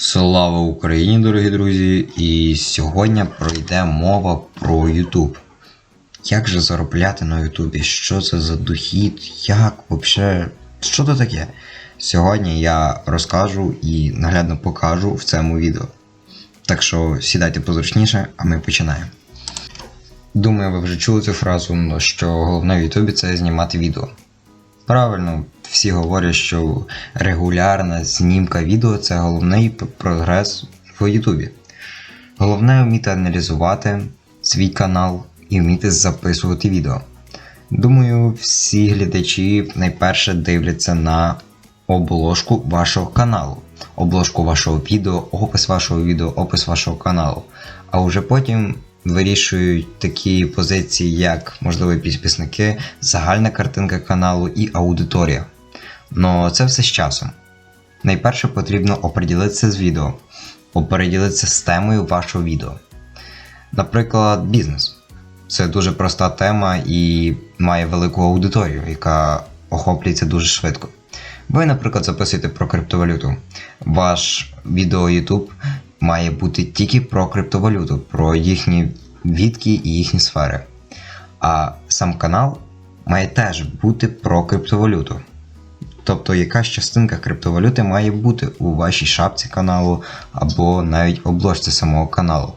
Слава Україні, дорогі друзі! І сьогодні пройде мова про YouTube. Як же заробляти на Ютубі? Що це за дохід? Як взагалі? Що це таке? Сьогодні я розкажу і наглядно покажу в цьому відео. Так що сідайте позручніше, а ми починаємо. Думаю, ви вже чули цю фразу, ну, що головне в Ютубі це знімати відео. Правильно, всі говорять, що регулярна знімка відео це головний прогрес в Ютубі. Головне вміти аналізувати свій канал і вміти записувати відео. Думаю, всі глядачі найперше дивляться на обложку вашого каналу, обложку вашого відео, опис вашого відео, опис вашого каналу. А вже потім вирішують такі позиції, як можливо підписники, загальна картинка каналу і аудиторія. Но це все з часом. Найперше потрібно оприділитися з відео, оприділитися з темою вашого відео. Наприклад, бізнес. Це дуже проста тема і має велику аудиторію, яка охоплюється дуже швидко. Ви, наприклад, записуєте про криптовалюту. Ваш відео YouTube має бути тільки про криптовалюту, про їхні відки і їхні сфери. А сам канал має теж бути про криптовалюту. Тобто якась частинка криптовалюти має бути у вашій шапці каналу або навіть обложці самого каналу.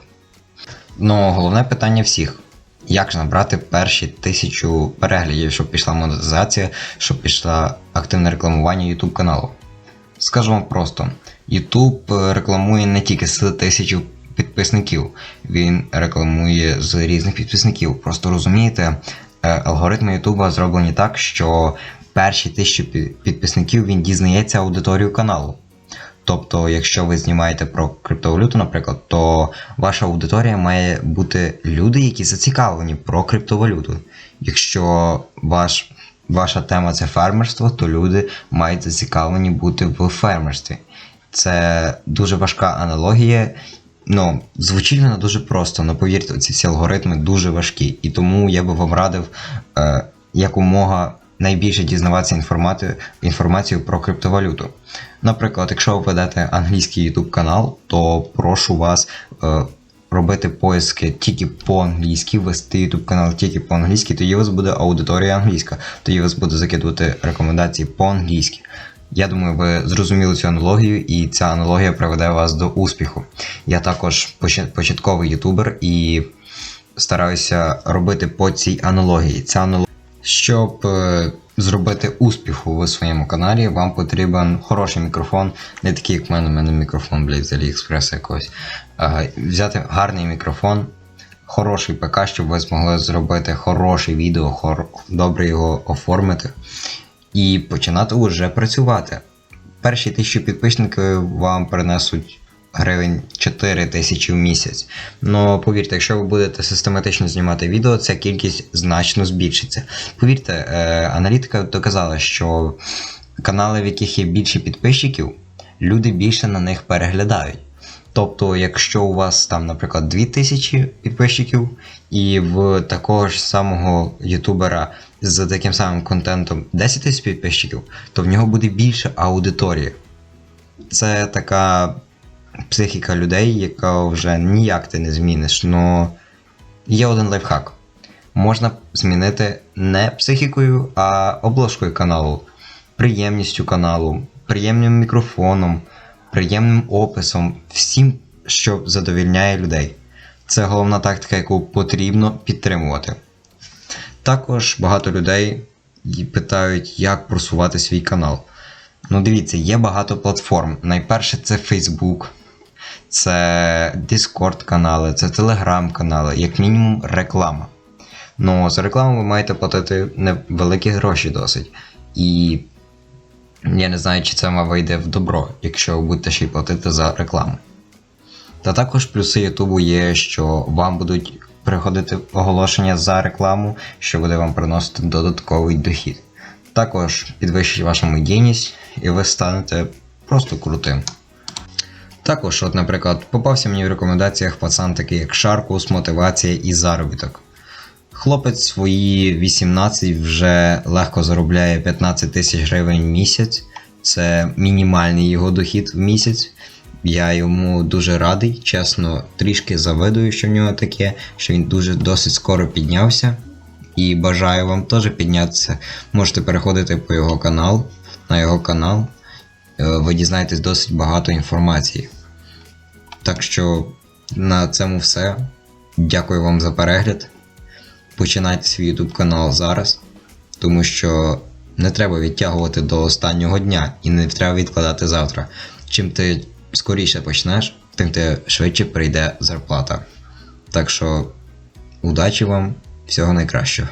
Ну, головне питання всіх: як ж набрати перші тисячу переглядів, щоб пішла монетизація, щоб пішла активне рекламування YouTube каналу? Скажу вам просто: YouTube рекламує не тільки з тисячу підписників, він рекламує з різних підписників. Просто розумієте, е, алгоритми YouTube зроблені так, що перші тисячі підписників він дізнається аудиторію каналу. Тобто, якщо ви знімаєте про криптовалюту, наприклад, то ваша аудиторія має бути люди, які зацікавлені про криптовалюту. Якщо ваш, ваша тема це фермерство, то люди мають зацікавлені бути в фермерстві. Це дуже важка аналогія. Ну, звучить вона дуже просто, але повірте, ці всі алгоритми дуже важкі. І тому я би вам радив е, якомога найбільше дізнаватися інформати- інформацію про криптовалюту. Наприклад, якщо ви ведете англійський YouTube канал, то прошу вас е, робити поиски тільки по-англійськи, вести YouTube канал тільки по-англійськи, тоді у вас буде аудиторія англійська, тоді вас буде закидувати рекомендації по-англійськи. Я думаю, ви зрозуміли цю аналогію, і ця аналогія приведе вас до успіху. Я також початковий ютубер і стараюся робити по цій аналогії. Ця аналогія щоб е, зробити успіху в своєму каналі, вам потрібен хороший мікрофон, не такий, як в мене, у мене мікрофон, блядь, з Аліекспреса якогось. Е, взяти гарний мікрофон, хороший ПК, щоб ви змогли зробити хороше відео, хор... добре його оформити і починати вже працювати. Перші тисячі підписників вам принесуть гривень 4 тисячі в місяць. Ну повірте, якщо ви будете систематично знімати відео, ця кількість значно збільшиться. Повірте, е, аналітика доказала, що канали, в яких є більше підписчиків, люди більше на них переглядають. Тобто, якщо у вас там, наприклад, 2000 підписчиків, і в такого ж самого ютубера з таким самим контентом 10 тисяч підписчиків, то в нього буде більше аудиторії. Це така психіка людей, яка вже ніяк ти не зміниш. Но є один лайфхак. Можна змінити не психікою, а обложкою каналу, приємністю каналу, приємним мікрофоном, приємним описом, всім, що задовільняє людей. Це головна тактика, яку потрібно підтримувати. Також багато людей питають, як просувати свій канал. Ну, дивіться, є багато платформ. Найперше це Facebook, це Discord канали, це Telegram канали, як мінімум реклама. Ну, за рекламу ви маєте платити невеликі гроші досить. І я не знаю, чи це вам вийде в добро, якщо ви будете ще й платити за рекламу. Та також плюси Ютубу є, що вам будуть приходити оголошення за рекламу, що буде вам приносити додатковий дохід. Також підвищить вашу медійність, і ви станете просто крутим. Також, от, наприклад, попався мені в рекомендаціях пацан такий як Шаркус, мотивація і заробіток. Хлопець свої 18 вже легко заробляє 15 тисяч гривень в місяць. Це мінімальний його дохід в місяць. Я йому дуже радий, чесно, трішки завидую, що в нього таке, що він дуже досить скоро піднявся. І бажаю вам теж піднятися. Можете переходити по його канал, на його канал. Е, Ви дізнаєтесь досить багато інформації. Так що на цьому все. Дякую вам за перегляд. Починайте свій YouTube канал зараз, тому що не треба відтягувати до останнього дня і не треба відкладати завтра. Чим ти скоріше почнеш, тим ти швидше прийде зарплата. Так що удачі вам, всього найкращого.